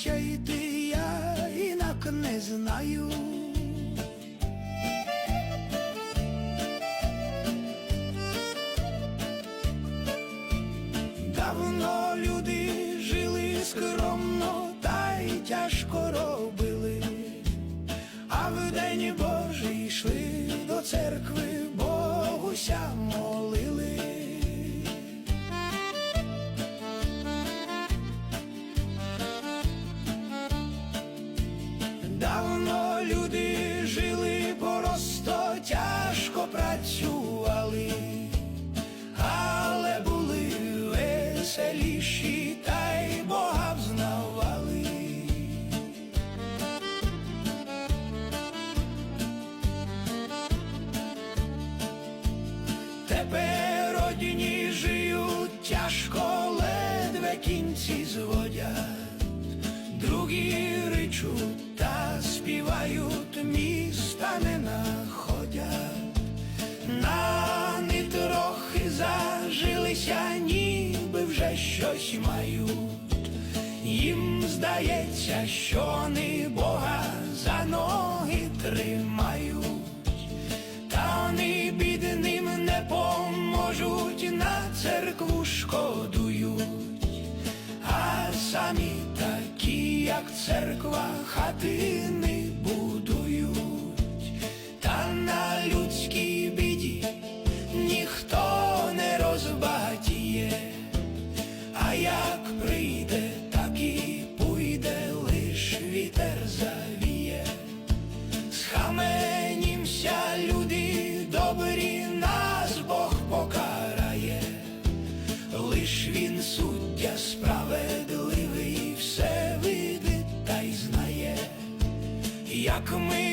Вибачайте, я інак не знаю. Давно люди жили скромно, та й тяжко Одні жиють тяжко, ледве кінці зводять, другі ричуть та співають, міста не находять. Нани трохи зажилися, ніби вже щось мають. Їм здається, що вони mí. Лиш він суддя справедливий, все видить та й знає, як ми